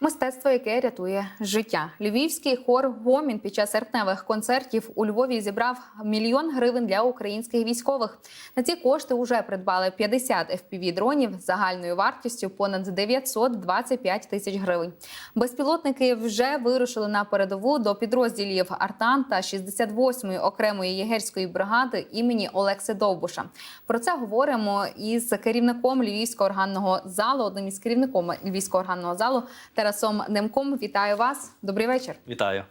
Мистецтво, яке рятує життя. Львівський хор Гомін під час серпневих концертів у Львові зібрав мільйон гривень для українських військових. На ці кошти вже придбали 50 fpv дронів загальною вартістю понад 925 тисяч гривень. Безпілотники вже вирушили на передову до підрозділів Артан та 68-ї окремої єгерської бригади імені Олекси Довбуша. Про це говоримо із керівником Львівського органного залу, одним із керівником Львівського органного залу Тарасом Немком. Вітаю вас. Добрий вечір. Вітаю.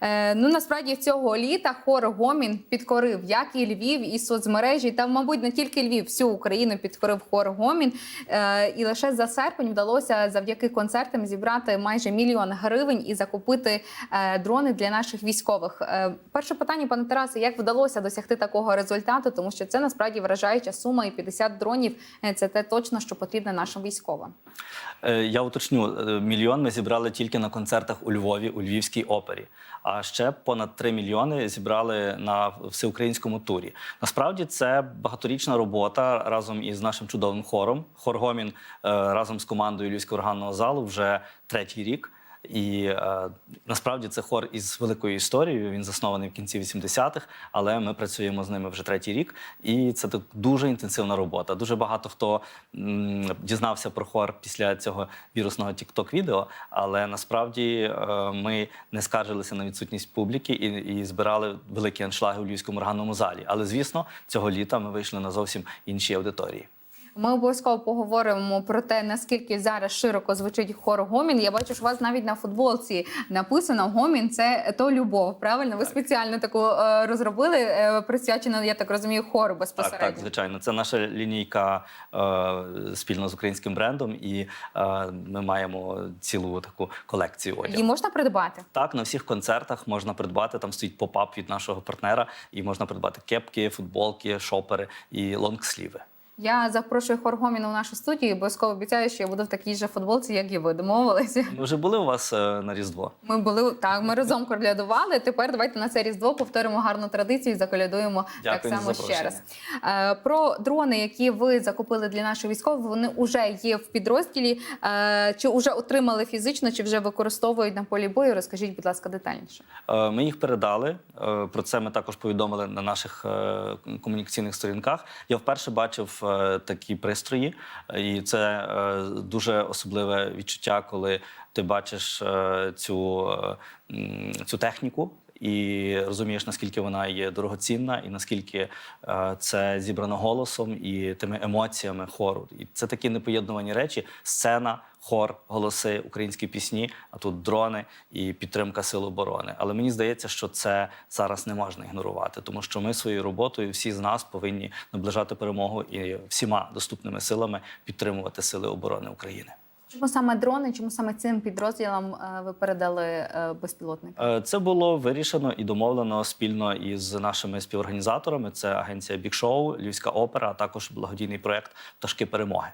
Е, ну насправді цього літа хор Гомін підкорив як і Львів, і соцмережі, та, мабуть, не тільки Львів, всю Україну підкорив хор Гомін. Е, і лише за серпень вдалося завдяки концертам зібрати майже мільйон гривень і закупити е, дрони для наших військових. Перше питання, пане Тарасе, як вдалося досягти такого результату? Тому що це насправді вражаюча сума, і 50 дронів це те точно, що потрібно нашим військовим. Я уточню, мільйон ми зібрали тільки на концертах у Львові, у Львівській опері. А ще понад 3 мільйони зібрали на всеукраїнському турі. Насправді це багаторічна робота разом із нашим чудовим хором. Хор Гомін е, разом з командою Львівського органного залу вже третій рік. І е, насправді це хор із великою історією. Він заснований в кінці 80-х, але ми працюємо з ними вже третій рік. І це так дуже інтенсивна робота. Дуже багато хто м, дізнався про хор після цього вірусного тікток відео. Але насправді е, ми не скаржилися на відсутність публіки і, і збирали великі аншлаги у львівському органному залі. Але звісно, цього літа ми вийшли на зовсім інші аудиторії. Ми обов'язково поговоримо про те, наскільки зараз широко звучить хор Гомін. Я бачу, що у вас навіть на футболці написано Гомін це то любов. Правильно? Ви спеціально таку е, розробили, е, присвячену, я так розумію, хору безпосередньо. так, звичайно. Це наша лінійка е, спільно з українським брендом, і ми маємо цілу таку колекцію одягу. Її можна придбати. Так, на всіх концертах можна придбати. Там стоїть попап від нашого партнера, і можна придбати кепки, футболки, шопери і лонгсліви. Я запрошую хор Гомін у нашу студію. і Обов'язково обіцяю, що я буду в такій же футболці, як і ви домовилися. Ми вже були у вас е, на Різдво. Ми були так, ми разом колядували. Тепер давайте на це різдво повторимо гарну традицію і заколядуємо так Дякую за само ще раз. Е, Про дрони, які ви закупили для наших військових, вони вже є в підрозділі. Е, Чи вже отримали фізично, чи вже використовують на полі бою? Розкажіть, будь ласка, детальніше. Е, Ми їх передали. Е, Про це ми також повідомили на наших е, комунікаційних сторінках. Я вперше бачив такі пристрої, і це е, дуже особливе відчуття, коли ти бачиш е, цю, е, цю техніку. І розумієш, наскільки вона є дорогоцінна, і наскільки е, це зібрано голосом і тими емоціями хору. І це такі непоєднувані речі: сцена, хор, голоси, українські пісні, а тут дрони і підтримка сил оборони. Але мені здається, що це зараз не можна ігнорувати, тому що ми своєю роботою всі з нас повинні наближати перемогу і всіма доступними силами підтримувати сили оборони України. Чому саме дрони? Чому саме цим підрозділам е, ви передали безпілотник? Е, Це було вирішено і домовлено спільно із нашими співорганізаторами. Це агенція Бікшоу, Львівська опера, а також благодійний проект Пташки перемоги.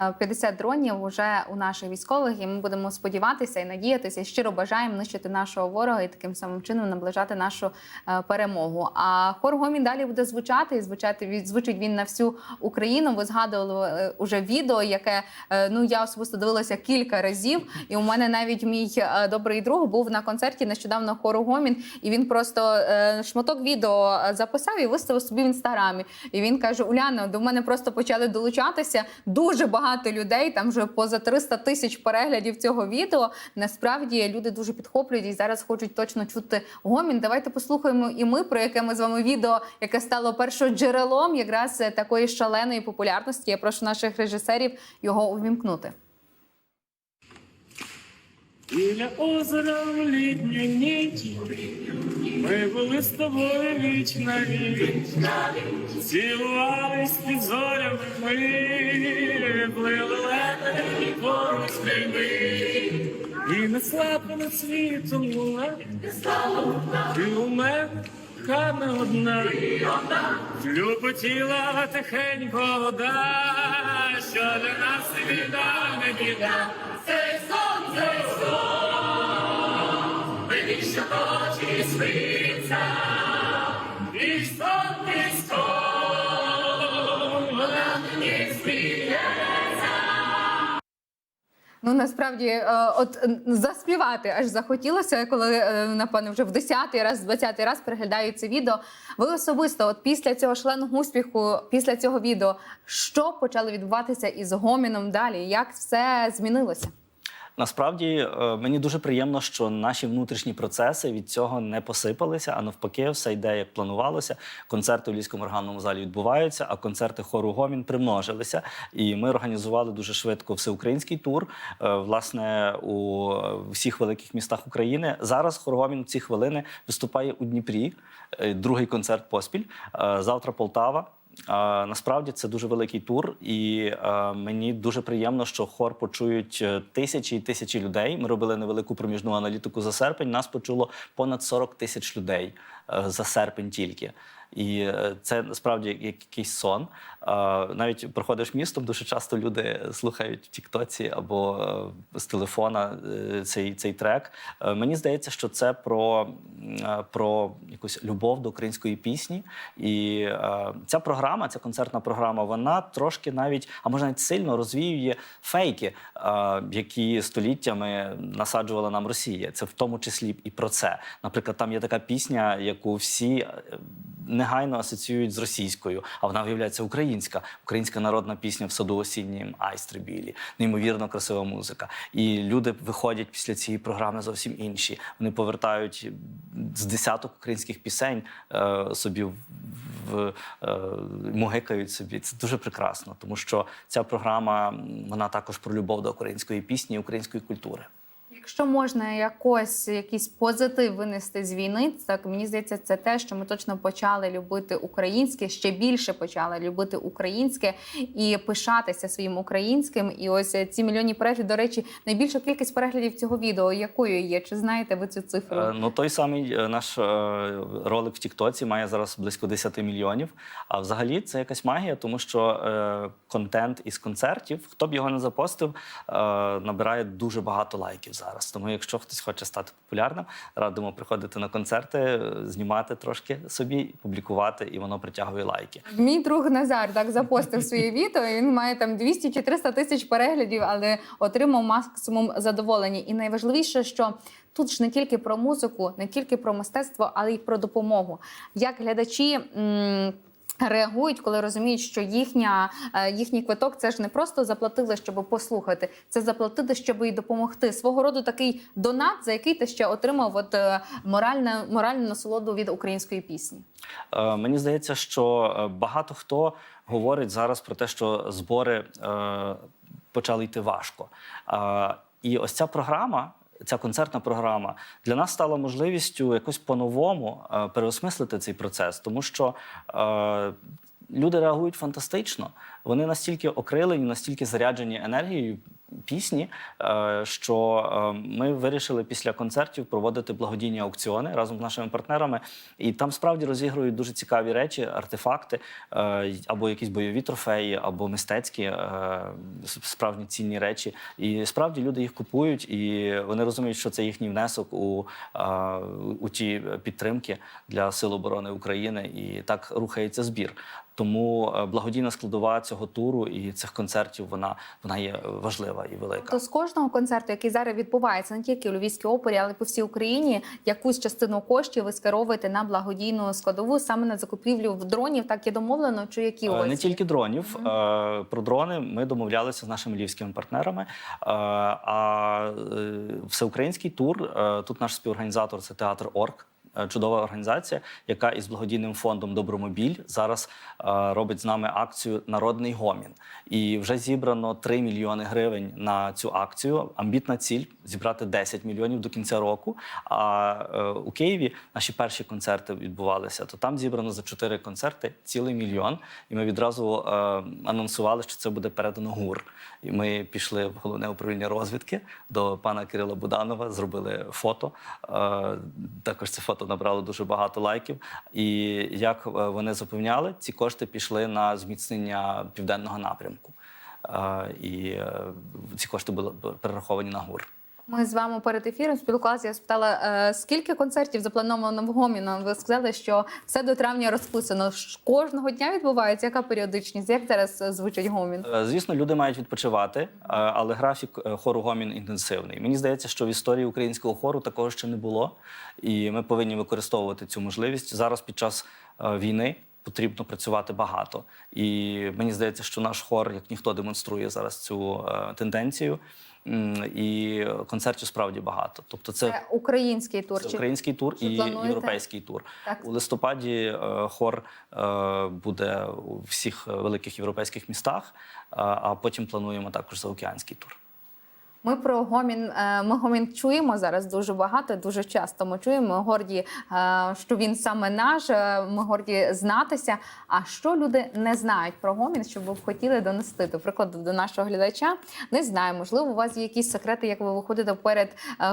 Е, 50 дронів вже у наших військових, і ми будемо сподіватися і надіятися, і щиро бажаємо нищити нашого ворога і таким самим чином наближати нашу е, перемогу. А хор Гомін далі буде звучати і звучати звучить він на всю Україну. Ви згадували е, уже відео, яке е, ну я особисто дивилася кілька разів. І у мене навіть мій е, добрий друг був на концерті нещодавно хору Гомін, і він просто е, шматок відео е, записав і виставив собі в інстаграмі. І він каже: Уляно, до мене просто почали долучатися дуже багато людей. Там вже поза 300 тисяч переглядів цього відео. Насправді люди дуже підхоплюють і зараз хочуть точно чути гомін. Давайте послухаємо і ми про яке ми з вами відео, яке стало першоджерелом якраз е, такої шаленої популярності. Я прошу наших режисерів його увімкнути. Біля озера в літню ніч ми були з тобою віч на віч, цілувались під зорями ми, плили летами поруч ми, і несла понад світом луна, ти у мене хана одна, Люботіла тихенько вода, що для нас не біда, не біда. Цей сон, цей сон, мені ще очі сон, вона мені сміється. Ну насправді, е, от заспівати аж захотілося, коли е, напевно вже в 10-й раз, 20-й раз переглядаю це відео. Ви особисто, от після цього шаленого успіху, після цього відео, що почало відбуватися із гоміном далі? Як все змінилося? Насправді е, мені дуже приємно, що наші внутрішні процеси від цього не посипалися, а навпаки, все йде як планувалося. Концерти в Львівському органному залі відбуваються, а концерти хору Гомін примножилися. І ми організували дуже швидко всеукраїнський тур. е, Власне, у всіх великих містах України. Зараз хор Гомін в ці хвилини виступає у Дніпрі. е, Другий концерт поспіль. Завтра Полтава. Насправді це дуже великий тур, і е, мені дуже приємно, що хор почують е, тисячі і тисячі людей. Ми робили невелику проміжну аналітику за серпень. Нас почуло понад 40 тисяч людей е, за серпень тільки. І е, це насправді якийсь сон. Навіть проходиш містом, дуже часто люди слухають в Тіктоці або е, з телефона е, цей, цей трек. Мені здається, що це про, про якусь любов до української пісні. І ця програма, ця концертна програма, вона трошки навіть, а може навіть сильно розвіює фейки, які століттями насаджувала нам Росія. Це в тому числі і про це. Наприклад, там є така пісня, яку всі негайно асоціюють з російською, а вона виявляється українська, українська народна пісня в саду осіннім айстри білі, неймовірно красива музика. І люди виходять після цієї програми зовсім інші. Вони повертають з десяток українських пісень е, собі в, е, мугикають собі. Це дуже прекрасно, тому що ця програма вона також про любов до української пісні і української культури. Якщо можна якось якийсь позитив винести з війни, так мені здається, це те, що ми точно почали любити українське, ще більше почали любити українське і пишатися своїм українським. І ось ці мільйонні переглядів, до речі, найбільша кількість переглядів цього відео, якою є? Чи знаєте ви цю цифру? Е, Ну, той самий е, наш е, ролик в Тіктоці має зараз близько 10 мільйонів. А взагалі це якась магія, тому що е, контент із концертів, хто б його не запостив, е, набирає дуже багато лайків зараз. Тому, якщо хтось хоче стати популярним, радимо приходити на концерти, знімати трошки собі, публікувати, і воно притягує лайки. Мій друг Назар так запостив своє відео. і Він має там 200 чи 300 тисяч переглядів, але отримав максимум задоволення. І найважливіше, що тут ж не тільки про музику, не тільки про мистецтво, але й про допомогу. Як глядачі. м, Реагують, коли розуміють, що їхня, е, їхній квиток це ж не просто заплатили, щоб послухати, це заплатити, щоб і допомогти. Свого роду такий донат, за який ти ще отримав от е, моральну, моральну насолоду від української пісні. Е, Мені здається, що багато хто говорить зараз про те, що збори почали йти важко. І ось ця програма. Ця концертна програма для нас стала можливістю якось по-новому е, переосмислити цей процес, тому що е, люди реагують фантастично. Вони настільки окрилені, настільки заряджені енергією пісні, е, що е, ми вирішили після концертів проводити благодійні аукціони разом з нашими партнерами. І там справді розігрують дуже цікаві речі, артефакти, е, або якісь бойові трофеї, або мистецькі справжні цінні речі. І справді люди їх купують, і вони розуміють, що це їхній внесок у, у ті підтримки для Сил оборони України. І так рухається збір. Тому е, благодійна складова цього туру і цих концертів вона, вона є важлива і велика. То з кожного концерту, який зараз відбувається не тільки у Львівській опері, але й по всій Україні, якусь частину коштів ви скеровуєте на благодійну складову саме на закупівлю в дронів. Так і домовлено, чи які у Е, Не тільки дронів. Е, Про дрони ми домовлялися з нашими львівськими партнерами. А всеукраїнський тур тут наш співорганізатор це театр Орк. Е, Чудова організація, яка із благодійним фондом Добромобіль зараз е, робить з нами акцію Народний гомін. І вже зібрано 3 мільйони гривень на цю акцію. Амбітна ціль зібрати 10 мільйонів до кінця року. А е, у Києві наші перші концерти відбувалися. То там зібрано за 4 концерти цілий мільйон. І ми відразу анонсували, що це буде передано ГУР. І ми пішли в головне управління розвідки до пана Кирила Буданова, зробили фото. Також це фото набрало дуже багато лайків. І як е, вони запевняли, ці кошти пішли на зміцнення південного напрямку. Е, і е, ці кошти були перераховані на ГУР. Ми з вами перед ефіром спілкувалися. Я спитала, е, скільки концертів заплановано в Гоміно. Ви сказали, що все до травня розписано. Кожного дня відбувається. Яка періодичність? Як зараз е, звучить гомін? Е, Звісно, люди мають відпочивати, але графік хору гомін інтенсивний. Мені здається, що в історії українського хору такого ще не було, і ми повинні використовувати цю можливість зараз під час війни. Потрібно працювати багато, і мені здається, що наш хор, як ніхто, демонструє зараз цю е, тенденцію. І концертів справді багато. Тобто, це, Це український тур. це український тур і плануєте? європейський тур. Так. У листопаді е, хор е, буде у всіх великих європейських містах, е, а потім плануємо також заокеанський тур. Ми про гомін. е, Ми гомін чуємо зараз дуже багато, дуже часто. Ми чуємо. Ми горді, е, що він саме наш. е, Ми горді знатися. А що люди не знають про гомін, що ви б хотіли донести? До прикладу, до нашого глядача не знаю. Можливо, у вас є якісь секрети, як ви виходите перед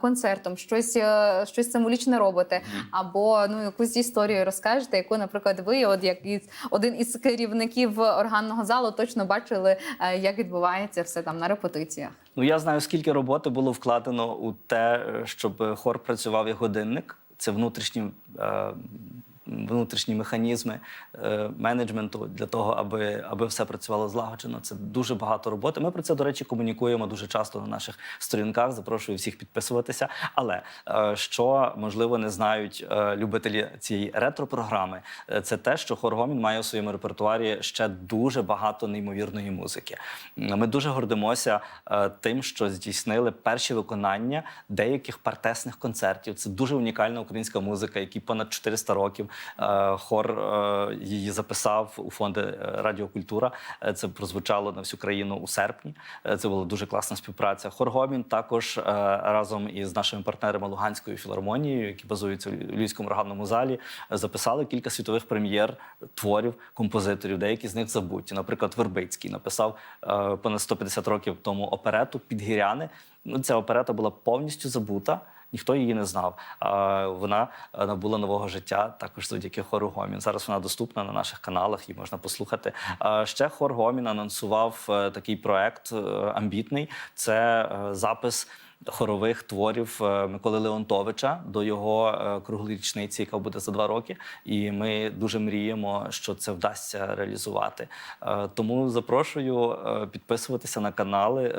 концертом, щось, щось символічне робите, або ну якусь історію розкажете, яку, наприклад, ви, от як із один із керівників органного залу, точно бачили, як відбувається все там на репетиціях. Ну я знаю, скільки роботи було вкладено у те, е, щоб хор працював як годинник. Це внутрішні. е, Внутрішні механізми е, менеджменту для того, аби, аби все працювало злагоджено. Це дуже багато роботи. Ми про це, до речі, комунікуємо дуже часто на наших сторінках. Запрошую всіх підписуватися. Але е, що можливо не знають е, любителі цієї ретро-програми, це те, що хор Гомін має у своєму репертуарі ще дуже багато неймовірної музики. Ми дуже гордимося тим, що здійснили перші виконання деяких партесних концертів. Це дуже унікальна українська музика, які понад 400 років хор е, її записав у фонди е, Радіокультура. Е, Це прозвучало на всю країну у серпні. Е, Це була дуже класна співпраця. Хор Гомін також е, разом із нашими партнерами Луганською філармонією, які базуються у Львівському органному залі, е, записали кілька світових прем'єр творів композиторів. Деякі з них забуті. Наприклад, Вербицький написав е, понад 150 років тому оперету Підгіряни. Ну, ця оперета була повністю забута. Ніхто її не знав. А вона е, набула нового життя також завдяки хору Гомін. Зараз вона доступна на наших каналах, її можна послухати. А ще хор Гомін анонсував е, такий проект е, амбітний. Це запис. Хорових творів Миколи Леонтовича до його круглої річниці, яка буде за два роки, і ми дуже мріємо, що це вдасться реалізувати. Тому запрошую підписуватися на канали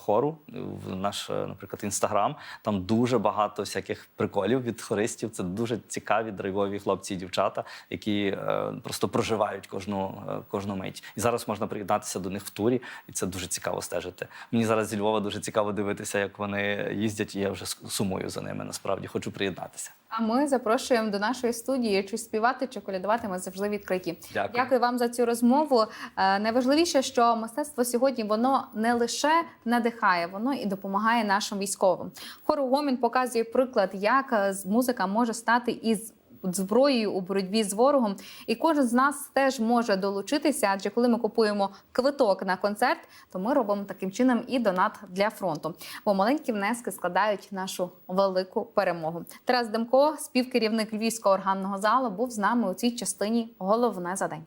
хору в наш, наприклад, інстаграм. Там дуже багато всяких приколів від хористів. Це дуже цікаві драйвові хлопці і дівчата, які е, просто проживають кожну, е, кожну мить. І зараз можна приєднатися до них в турі, і це дуже цікаво стежити. Мені зараз зі Львова дуже цікаво дивитися, як вони їздять, і я вже сумую за ними. Насправді хочу приєднатися. А ми запрошуємо до нашої студії чи співати, чи колядувати. Ми завжди відкриті. Дякую. Дякую вам за цю розмову. Е, Найважливіше, що мистецтво сьогодні воно не лише надихає, воно і допомагає нашим військовим. Хору Гомін показує приклад, як е, музика може стати із зброєю у боротьбі з ворогом, і кожен з нас теж може долучитися. Адже коли ми купуємо квиток на концерт, то ми робимо таким чином і донат для фронту. Бо маленькі внески складають нашу велику перемогу. Тарас Демко, співкерівник Львівського органного залу, був з нами у цій частині. Головне за день.